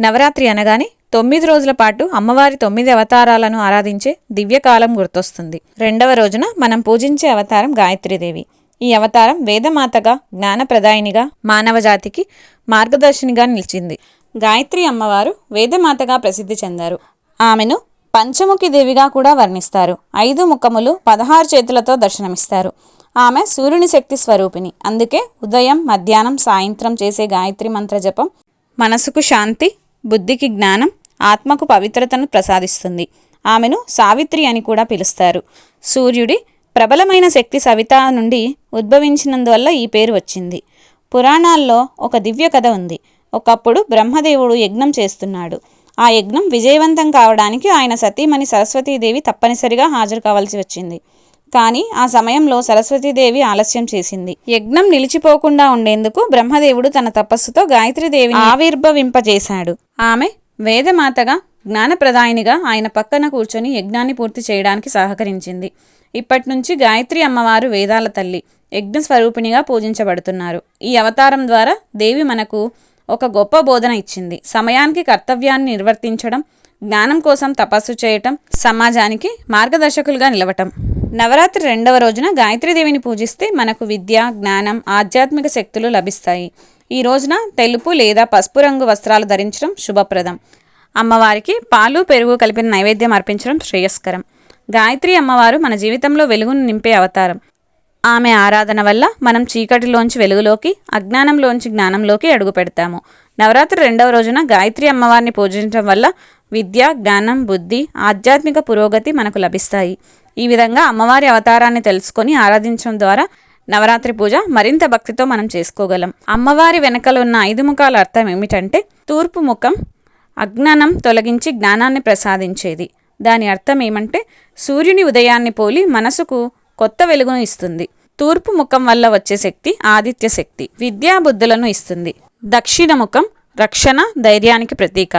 నవరాత్రి అనగానే తొమ్మిది రోజుల పాటు అమ్మవారి తొమ్మిది అవతారాలను ఆరాధించే దివ్యకాలం గుర్తొస్తుంది. రెండవ రోజున మనం పూజించే అవతారం గాయత్రీదేవి. ఈ అవతారం వేదమాతగా జ్ఞానప్రదాయినిగా మానవజాతికి మార్గదర్శినిగా నిలిచింది. గాయత్రి అమ్మవారు వేదమాతగా ప్రసిద్ధి చెందారు. ఆమెను పంచముఖి దేవిగా కూడా వర్ణిస్తారు. ఐదు ముఖములు పదహారు చేతులతో దర్శనమిస్తారు. ఆమె సూర్యుని శక్తి స్వరూపిణి. అందుకే ఉదయం మధ్యాహ్నం సాయంత్రం చేసే గాయత్రి మంత్ర జపం మనసుకు శాంతి బుద్ధికి జ్ఞానం ఆత్మకు పవిత్రతను ప్రసాదిస్తుంది. ఆమెను సావిత్రి అని కూడా పిలుస్తారు. సూర్యుడి ప్రబలమైన శక్తి సవిత నుండి ఉద్భవించినందువల్ల ఈ పేరు వచ్చింది. పురాణాల్లో ఒక దివ్య కథ ఉంది. ఒకప్పుడు బ్రహ్మదేవుడు యజ్ఞం చేస్తున్నాడు. ఆ యజ్ఞం విజయవంతం కావడానికి ఆయన సతీమణి సరస్వతీదేవి తప్పనిసరిగా హాజరు కావాల్సి వచ్చింది. కానీ ఆ సమయంలో సరస్వతీదేవి ఆలస్యం చేసింది. యజ్ఞం నిలిచిపోకుండా ఉండేందుకు బ్రహ్మదేవుడు తన తపస్సుతో గాయత్రీదేవిని ఆవిర్భవింపజేశాడు. ఆమె వేదమాతగా జ్ఞానప్రదాయినిగా ఆయన పక్కన కూర్చొని యజ్ఞాన్ని పూర్తి చేయడానికి సహకరించింది. ఇప్పటి నుంచి గాయత్రి అమ్మవారు వేదాల తల్లి యజ్ఞ స్వరూపిణిగా పూజించబడుతున్నారు. ఈ అవతారం ద్వారా దేవి మనకు ఒక గొప్ప బోధన ఇచ్చింది. సమయానికి కర్తవ్యాన్ని నిర్వర్తించడం జ్ఞానం కోసం తపస్సు చేయటం సమాజానికి మార్గదర్శకులుగా నిలవటం. నవరాత్రి రెండవ రోజున గాయత్రీదేవిని పూజిస్తే మనకు విద్య జ్ఞానం ఆధ్యాత్మిక శక్తులు లభిస్తాయి. ఈ రోజున తెలుపు లేదా పసుపు రంగు వస్త్రాలు ధరించడం శుభప్రదం. అమ్మవారికి పాలు పెరుగు కలిపిన నైవేద్యం అర్పించడం శ్రేయస్కరం. గాయత్రి అమ్మవారు మన జీవితంలో వెలుగును నింపే అవతారం. ఆమె ఆరాధన వల్ల మనం చీకటిలోంచి వెలుగులోకి అజ్ఞానంలోంచి జ్ఞానంలోకి అడుగు పెడతాము నవరాత్రి రెండవ రోజున గాయత్రి అమ్మవారిని పూజించడం వల్ల విద్య జ్ఞానం బుద్ధి ఆధ్యాత్మిక పురోగతి మనకు లభిస్తాయి. ఈ విధంగా అమ్మవారి అవతారాన్ని తెలుసుకొని ఆరాధించడం ద్వారా నవరాత్రి పూజ మరింత భక్తితో మనం చేసుకోగలం. అమ్మవారి వెనకలున్న ఐదు ముఖాల అర్థం ఏమిటంటే తూర్పు ముఖం అజ్ఞానం తొలగించి జ్ఞానాన్ని ప్రసాదించేది. దాని అర్థం ఏమంటే సూర్యుని ఉదయాన్ని పోలి మనసుకు కొత్త వెలుగును ఇస్తుంది. తూర్పు ముఖం వల్ల వచ్చే శక్తి ఆదిత్య శక్తి విద్యా బుద్ధులను ఇస్తుంది. దక్షిణ ముఖం రక్షణ ధైర్యానికి ప్రతీక.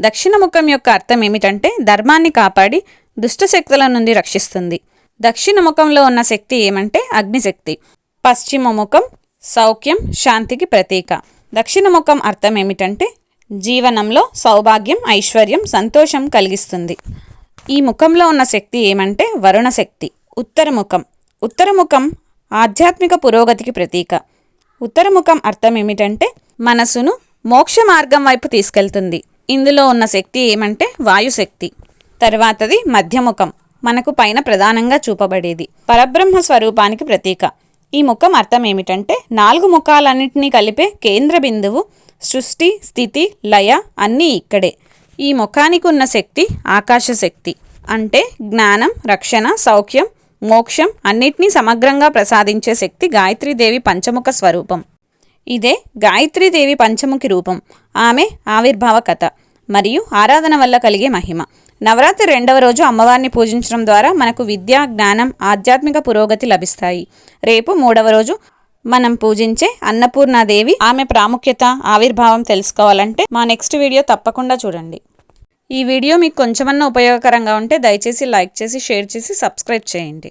దక్షిణ ముఖం యొక్క అర్థం ఏమిటంటే ధర్మాన్ని కాపాడి దుష్ట శక్తుల నుండి రక్షిస్తుంది. దక్షిణ ముఖంలో ఉన్న శక్తి ఏమంటే అగ్నిశక్తి. పశ్చిమ ముఖం సౌఖ్యం శాంతికి ప్రతీక. దక్షిణ ముఖం అర్థం ఏమిటంటే జీవనంలో సౌభాగ్యం ఐశ్వర్యం సంతోషం కలిగిస్తుంది. ఈ ముఖంలో ఉన్న శక్తి ఏమంటే వరుణ శక్తి. ఉత్తరముఖం ఉత్తరముఖం ఆధ్యాత్మిక పురోగతికి ప్రతీక. ఉత్తరముఖం అర్థం ఏమిటంటే మనసును మోక్ష మార్గం వైపు తీసుకెళ్తుంది. ఇందులో ఉన్న శక్తి ఏమంటే వాయుశక్తి. తర్వాతది మధ్యముఖం. మనకు పైన ప్రధానంగా చూపబడేది. పరబ్రహ్మ స్వరూపానికి ప్రతీక. ఈ ముఖం అర్థం ఏమిటంటే నాలుగు ముఖాలన్నింటినీ కలిపే కేంద్ర బిందువు సృష్టి స్థితి లయ అన్నీ ఇక్కడే. ఈ ముఖానికి ఉన్న శక్తి ఆకాశ శక్తి. అంటే జ్ఞానం రక్షణ సౌఖ్యం మోక్షం అన్నిటినీ సమగ్రంగా ప్రసాదించే శక్తి గాయత్రీదేవి పంచముఖ స్వరూపం. ఇదే గాయత్రీదేవి పంచముఖి రూపం. ఆమె ఆవిర్భావ కథ. మరియు ఆరాధన వల్ల కలిగే మహిమ. నవరాత్రి రెండవ రోజు అమ్మవారిని పూజించడం ద్వారా మనకు విద్య జ్ఞానం ఆధ్యాత్మిక పురోగతి లభిస్తాయి. రేపు మూడవ రోజు మనం పూజించే అన్నపూర్ణాదేవి ఆమె ప్రాముఖ్యత ఆవిర్భావం తెలుసుకోవాలంటే మా నెక్స్ట్ వీడియో తప్పకుండా చూడండి. ఈ వీడియో మీకు కొంచెమన్నా ఉపయోగకరంగా ఉంటే దయచేసి లైక్ చేసి షేర్ చేసి సబ్స్క్రైబ్ చేయండి.